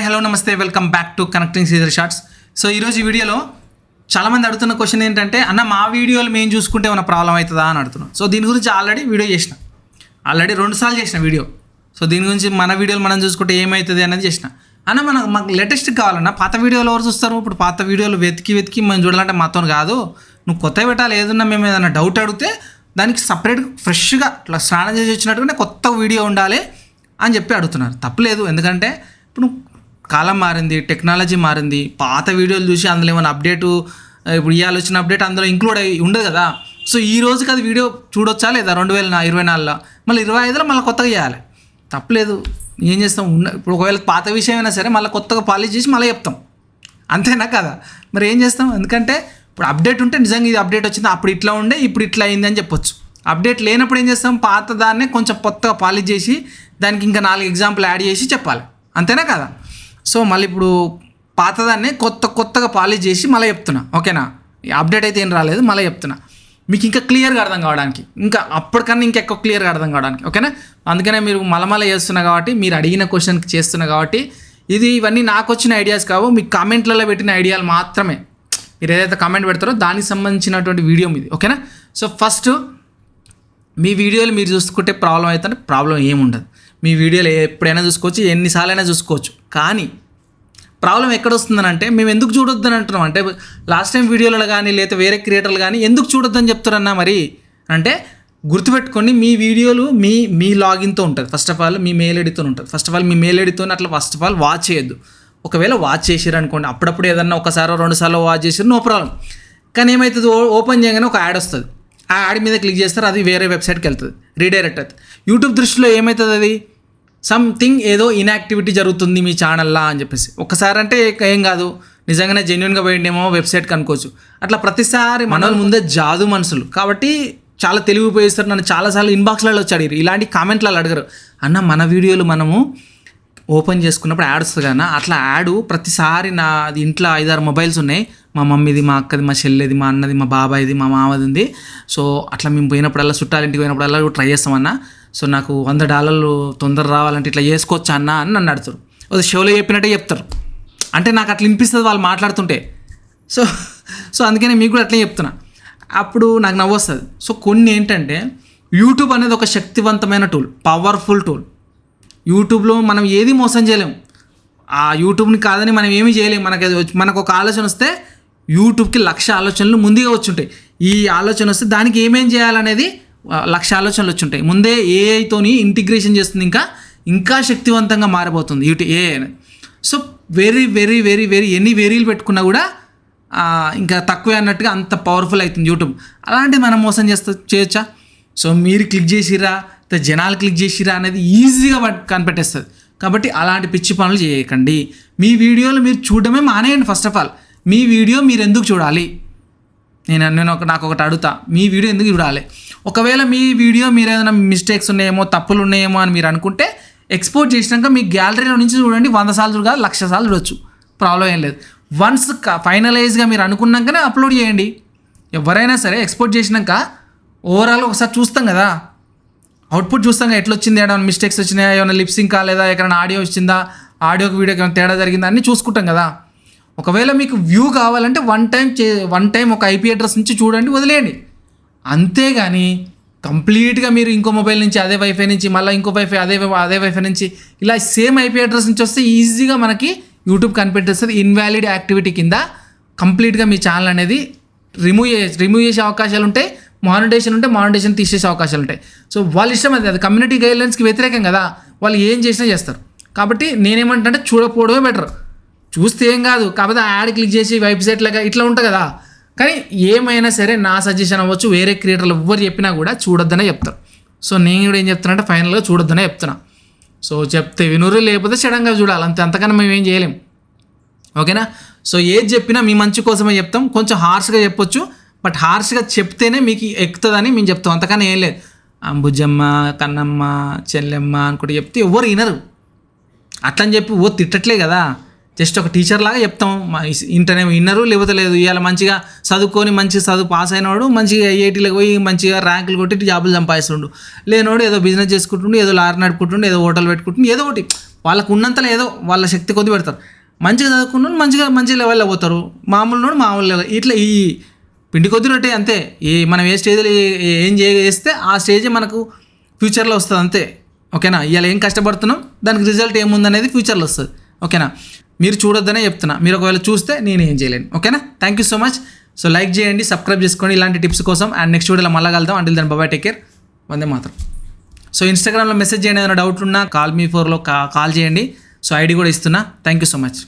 Hi hello నమస్తే welcome back to connecting Caesar shorts so ఈరోజు ఈ వీడియోలో చాలామంది అడుగుతున్న క్వశ్చన్ ఏంటంటే అన్న మా వీడియోలు మేము చూసుకుంటే ఏమైనా ప్రాబ్లం అవుతుందా? అని అడుగుతున్నాం. సో దీని గురించి ఆల్రెడీ వీడియో చేసిన. ఆల్రెడీ రెండు సార్లు చేసిన వీడియో సో దీని గురించి మన వీడియోలు మనం చూసుకుంటే ఏమవుతుంది అనేది చేసిన. అన్న మనకు మాకు లేటెస్ట్ కావాలన్నా పాత వీడియోలు ఎవరు చూస్తారు? ఇప్పుడు పాత వీడియోలు వెతికి వెతికి మనం చూడాలంటే మాతో కాదు. నువ్వు కొత్త పెట్టాలి ఏదన్నా మేము ఏదైనా డౌట్ అడిగితే దానికి సపరేట్ ఫ్రెష్గా ఇట్లా స్నానం చేసి వచ్చినట్టుగానే కొత్త వీడియో ఉండాలి అని చెప్పి అడుగుతున్నారు. తప్పలేదు ఎందుకంటే ఇప్పుడు కాలం మారింది టెక్నాలజీ మారింది పాత వీడియోలు చూసి అందులో ఏమైనా అప్డేటు ఇప్పుడు ఇవాళ వచ్చిన అప్డేట్ అందులో ఇంక్లూడ్ అయ్యి ఉండదు కదా. సో ఈ రోజుకి అది వీడియో చూడొచ్చా లేదా రెండు వేల ఇరవై నాలుగులో? మళ్ళీ ఇరవై ఐదులో మళ్ళీ కొత్తగా చేయాలి. తప్పలేదు. ఏం చేస్తాం? ఉన్న ఇప్పుడు ఒకవేళ పాత విషయం అయినా సరే మళ్ళీ కొత్తగా పాలిష్ చేసి మళ్ళీ చెప్తాం. అంతేనా కదా? మరి ఏం చేస్తాం? ఎందుకంటే ఇప్పుడు అప్డేట్ ఉంటే నిజంగా ఇది అప్డేట్ వచ్చింది అప్పుడు ఇట్లా ఉండే ఇప్పుడు ఇట్లా అయింది అని చెప్పొచ్చు. అప్డేట్ లేనప్పుడు ఏం చేస్తాం? పాత దాన్నే కొంచెం కొత్తగా పాలిష్ చేసి దానికి ఇంకా నాలుగు ఎగ్జాంపుల్ యాడ్ చేసి చెప్పాలి. అంతేనా కదా? సో మళ్ళీ ఇప్పుడు పాతదాన్నే కొత్త కొత్తగా పాలిష్ చేసి మళ్ళీ చెప్తున్నా. ఓకేనా? అప్డేట్ అయితే ఏం రాలేదు మళ్ళీ చెప్తున్నా. మీకు ఇంకా క్లియర్గా అర్థం కావడానికి. ఇంకా అప్పటికన్నా ఇంకా ఎక్కువ క్లియర్గా అర్థం కావడానికి. ఓకేనా? అందుకనే మీరు మలమల చేస్తున్నా కాబట్టి మీరు అడిగిన క్వశ్చన్కి చేస్తున్నా కాబట్టి ఇది ఇవన్నీ నాకు వచ్చిన ఐడియాస్ కావు మీ కామెంట్లలో పెట్టిన ఐడియాలు మాత్రమే. మీరు ఏదైతే కామెంట్ పెడతారో దానికి సంబంధించినటువంటి వీడియో మీది. ఓకేనా? సో ఫస్ట్ మీ వీడియోలు మీరు చూసుకుంటే ప్రాబ్లం అయితే ప్రాబ్లం ఏముండదు. మీ వీడియోలు ఎప్పుడైనా చూసుకోవచ్చు ఎన్నిసార్లైనా చూసుకోవచ్చు. కానీ ప్రాబ్లం ఎక్కడ వస్తుందని అంటే మేము ఎందుకు చూడొద్దని అంటున్నాం. అంటే లాస్ట్ టైం వీడియోలలో కానీ లేదా వేరే క్రియేటర్లు కానీ ఎందుకు చూడొద్దని చెప్తారన్నా మరి? అంటే గుర్తుపెట్టుకోండి మీ వీడియోలు మీ మీ లాగిన్తో ఉంటుంది ఫస్ట్ ఆఫ్ ఆల్ మీ మెయిల్ ఐడితో ఉంటుంది ఫస్ట్ ఆఫ్ ఆల్ మీ మెయిల్ ఐడితో అట్లా ఫస్ట్ ఆఫ్ ఆల్ వాచ్ చేయొద్దు. ఒకవేళ వాచ్ చేసారు అనుకోండి అప్పుడప్పుడు ఏదన్నా ఒకసారి రెండు సార్లు వాచ్ చేసారు నో ప్రాబ్లం కానీ ఏమవుతుంది ఓ- ఓపెన్ చేయగానే ఒక యాడ్ వస్తుంది. ఆ యాడ్ మీద క్లిక్ చేస్తారు అది వేరే వెబ్సైట్కి వెళ్తుంది రీడైరెక్ట్ అవుతుంది. యూట్యూబ్ దృష్టిలో ఏమవుతుంది అది సంథింగ్ ఏదో ఇన్యాక్టివిటీ జరుగుతుంది మీ ఛానల్లా అని చెప్పేసి. ఒకసారి అంటే ఏం కాదు. నిజంగానే జెన్యున్గా పోయిండేమో వెబ్సైట్కి అనుకోవచ్చు అట్లా ప్రతిసారి మన ముందే జాదు మనుషులు. కాబట్టి చాలా తెలివి ఉపయోగిస్తారు. నన్ను చాలాసార్లు ఇన్బాక్స్లలో వచ్చి అడిగారు. ఇలాంటి కామెంట్లలో అడగరు. అన్న మన వీడియోలు మనము ఓపెన్ చేసుకున్నప్పుడు యాడ్ వస్తుంది కదా అట్లా యాడ్ ప్రతిసారి నా ఇంట్లో ఐదారు మొబైల్స్ ఉన్నాయి. మా మమ్మీది మా అక్కది మా చెల్లెది మా అన్నది మా బాబాయ్ది మా మామది ఉంది సో అట్లా మేము పోయినప్పుడల్లా చుట్టాలింటికి పోయినప్పుడల్లా ట్రై చేస్తామన్నా సో నాకు వంద డాలర్లు తొందర రావాలంటే ఇట్లా చేసుకోవచ్చా అన్న అని నన్ను అడుగుతారు. అది షోలో చెప్పినట్టే చెప్తారు. అంటే నాకు అట్లా వినిపిస్తుంది వాళ్ళు మాట్లాడుతుంటే. సో సో అందుకనే మీకు కూడా అట్లే చెప్తున్నా. అప్పుడు నాకు నవ్వు వస్తుంది. సో కొన్ని ఏంటంటే యూట్యూబ్ అనేది ఒక శక్తివంతమైన టూల్ పవర్ఫుల్ టూల్ యూట్యూబ్లో మనం ఏది మోసం చేయలేం. ఆ యూట్యూబ్ని కాదని మనం ఏమీ చేయలేం. మనకి అది మనకు ఒక ఆలోచన వస్తే యూట్యూబ్కి లక్ష ఆలోచనలు ముందుగా వచ్చుంటాయి ఈ ఆలోచన వస్తే దానికి ఏమేం చేయాలనేది లక్ష ఆలోచనలు వచ్చుంటాయి. ముందే ఏఐతోని ఇంటిగ్రేషన్ చేస్తుంది ఇంకా ఇంకా శక్తివంతంగా మారిపోతుంది. యూటి ఏ so very very very very ఎన్ని వేరీలు పెట్టుకున్నా కూడా ఇంకా తక్కువే అన్నట్టుగా అంత పవర్ఫుల్ అవుతుంది యూట్యూబ్ అలాంటివి మనం మోసం చేస్తా చేయొచ్చా? సో మీరు క్లిక్ చేసిరా లేదా జనాలు క్లిక్ చేసిరా అనేది ఈజీగా కనిపెట్టేస్తుంది. కాబట్టి అలాంటి పిచ్చి పనులు చేయకండి. మీ వీడియోలు మీరు చూడడమే మానేయండి ఫస్ట్ ఆఫ్ ఆల్ మీ వీడియో మీరు ఎందుకు చూడాలి? నేను నేను ఒక నాకు ఒకటి అడుగుతా. మీ వీడియో ఎందుకు చూడాలి ఒకవేళ మీ వీడియో మీరు ఏదైనా మిస్టేక్స్ ఉన్నాయేమో తప్పులు ఉన్నాయేమో అని మీరు అనుకుంటే ఎక్స్పోర్ట్ చేసినాక మీ గ్యాలరీలో నుంచి చూడండి వంద సార్లు చూడగా లక్ష సార్లు చూడొచ్చు. ప్రాబ్లం ఏం లేదు. వన్స్ ఫైనలైజ్గా మీరు అనుకున్నాకనే అప్లోడ్ చేయండి. ఎవరైనా సరే ఎక్స్పోర్ట్ చేసినాక ఓవరాల్ ఒకసారి చూస్తాం కదా. అవుట్పుట్ చూస్తాం కదా ఎట్లా వచ్చింది ఏమైనా మిస్టేక్స్ వచ్చినాయా? ఏమైనా లిప్సింగ్ కాలేదా ఎక్కడైనా ఆడియో వచ్చిందా? ఆడియోకి వీడియోకి ఏమైనా తేడా జరిగిందా? అన్నీ చూసుకుంటాం కదా. ఒకవేళ మీకు వ్యూ కావాలంటే వన్ టైం చే వన్ టైం ఒక ఐపీ అడ్రస్ నుంచి చూడండి వదిలేయండి. అంతేగాని కంప్లీట్గా మీరు ఇంకో మొబైల్ నుంచి అదే వైఫై నుంచి మళ్ళీ ఇంకో వైఫై అదే అదే వైఫై నుంచి ఇలా సేమ్ ఐపీ అడ్రస్ నుంచి వస్తే ఈజీగా మనకి యూట్యూబ్ కనిపెట్టేస్తుంది ఇన్వాలిడ్ యాక్టివిటీ కింద. కంప్లీట్గా మీ ఛానల్ అనేది రిమూవ్ చే రిమూవ్ చేసే అవకాశాలు ఉంటాయి మానిటేషన్ ఉంటే మానిటేషన్ తీసేసే అవకాశాలు ఉంటాయి. సో వాళ్ళ ఇష్టం అది అది కమ్యూనిటీ గైడ్లైన్స్కి వ్యతిరేకం కదా వాళ్ళు ఏం చేసినా చేస్తారు. కాబట్టి నేనేమంటే చూడకపోవడమే బెటర్ చూస్తే ఏం కాదు. కాకపోతే యాడ్ క్లిక్ చేసి వెబ్సైట్ లాగా ఇట్లా ఉంటుంది కదా. కానీ ఏమైనా సరే నా సజెషన్ అవ్వచ్చు. వేరే క్రియేటర్లు ఎవ్వరు చెప్పినా కూడా చూడొద్దనే చెప్తారు. సో నేను కూడా ఏం చెప్తున్నా అంటే ఫైనల్గా చూడొద్దనే చెప్తున్నా. సో చెప్తే వినురు లేకపోతే సడన్గా చూడాలి. అంతే అంతకన్నా మేము ఏం చేయలేం. ఓకేనా? సో ఏది చెప్పినా మీ మంచి కోసమే చెప్తాం. కొంచెం హార్ష్గా చెప్పొచ్చు. బట్ హార్ష్గా చెప్తేనే మీకు ఎక్కుతుందని మేము చెప్తాం. అంతకన్నా ఏం లేదు. అంబుజమ్మ కన్నమ్మ చెల్లెమ్మ అనుకుంటే చెప్తే ఎవరు వినరు. అట్లని చెప్పి ఓ తిట్టట్లే కదా. జస్ట్ ఒక టీచర్ లాగా చెప్తాం. మా ఇస్- ఇంటనే విన్నరు లేకపోతే లేదు ఇవాళ మంచిగా చదువుకొని మంచి చదువు పాస్ అయినవాడు మంచిగా ఐఐటీలకు పోయి మంచిగా ర్యాంకులు కొట్టి జాబులు సంపాదిస్తుండు. లేనోడు ఏదో బిజినెస్ చేసుకుంటుండు ఏదో లారీ నడుపుకుంటుండు ఏదో హోటల్ పెట్టుకుంటుండు ఏదో ఒకటి. వాళ్ళకు ఉన్నంతలో ఏదో వాళ్ళ శక్తి కొద్ది పెడతారు. మంచిగా చదువుకున్న మంచిగా మంచి లెవెల్లో పోతారు. మామూలు వాడు మామూలు లెవెల్ ఇట్లా ఈ పిండి కొద్ది అంతే. ఏ మనం ఏ స్టేజ్లో ఏం చేస్తే ఆ స్టేజ్ మనకు ఫ్యూచర్లో వస్తుంది అంతే. ఓకేనా? ఇవాళ ఏం కష్టపడుతున్నాం? దానికి రిజల్ట్ ఏముందనేది ఫ్యూచర్లో వస్తుంది. ఓకేనా? మీరు చూడొద్దనే చెప్తున్నా. మీరు ఒకవేళ చూస్తే నేను ఏం చేయలేను. ఓకేనా? Thank you so much so like చేయండి సబ్స్క్రైబ్ చేసుకోండి ఇలాంటి టిప్స్ కోసం. అండ్ నెక్స్ట్ వీడియోలో మళ్ళీ కలుద్దాం. అంటే దాని బాబాయ్ టేక్ కేర్ వందే మాత్రం. సో ఇన్స్టాగ్రామ్లో మెసేజ్ చేయండి ఏదైనా డౌట్ ఉన్నా కాల్ మీ ఫోర్లో కా కాల్ చేయండి. సో ఐడి కూడా ఇస్తున్నా. Thank you so much